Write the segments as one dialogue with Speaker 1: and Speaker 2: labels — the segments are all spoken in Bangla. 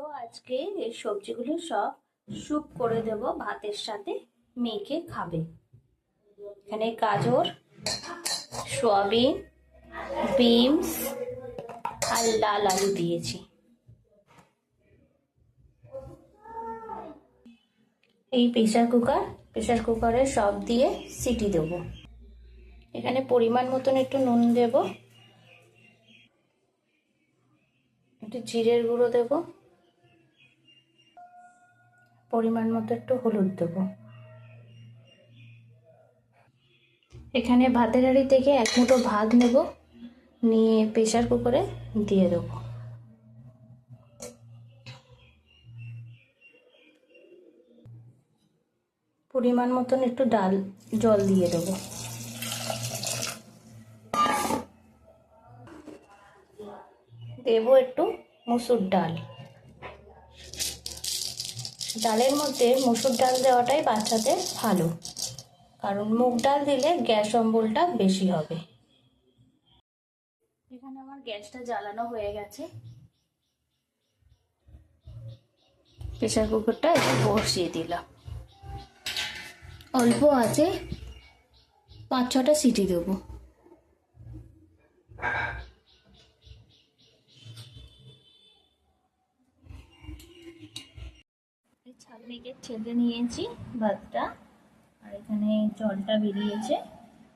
Speaker 1: তো আজকে এই সবজিগুলো সব স্যুপ করে দেব, ভাতের সাথে মেখে খাবে। এখানে গাজর, সয়াবিন, বিনস আর লাল আলু দিয়েছি। এই প্রেশার কুকার প্রেশার কুকারে সব দিয়ে সিটি দেবো। এখানে পরিমাণ মতন একটু নুন দেব। একটু জিরের গুঁড়ো দেব। পরিমাণ মতো একটু হলুদ দেব। এখানে ভাতের হাঁড়ি থেকে এক মুঠো ভাত নেব, নিয়ে প্রেশার কুকারে দিয়ে দেবো। পরিমাণ মতন একটু ডাল, জল দিয়ে দেবো। দেব একটু মুসুর ডাল। ডালের মধ্যে মুসুর ডাল দেওয়াটাই বাচ্চাদের ভালো। কারণ মুগ ডাল দিলে গ্যাস অম্বলটা বেশি হবে। এখানে আমার গ্যাসটা জ্বালানো হয়ে গেছে। প্রেশার কুকারটা একটু বসিয়ে দিলাম। অল্প আছে, পাঁচ ছটা সিটি দেবো। মেঘে ছেঁকে নিয়েছি ভাতটা। আর এখানে জলটা বেরিয়েছে।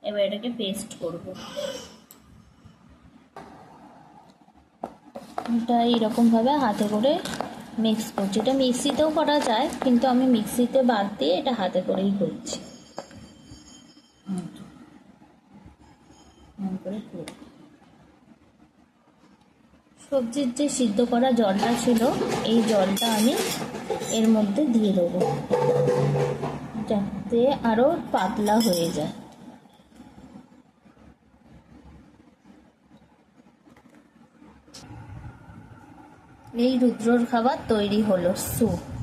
Speaker 1: এবার এটাকে পেস্ট করব। এটা এইরকমভাবে হাতে করে মিক্স করছি। এটা মিক্সিতেও করা যায়, কিন্তু আমি মিক্সিতে বাদ দিয়ে এটা হাতে করেই করছি। সবজির যে সিদ্ধ করা জলটা ছিল, এই জলটা আমি এর মধ্যে দিয়ে দেবো। যাতে আরও পাতলা হয়ে যায়। এই রুদ্রর খাবার তৈরি হলো, স্যুপ।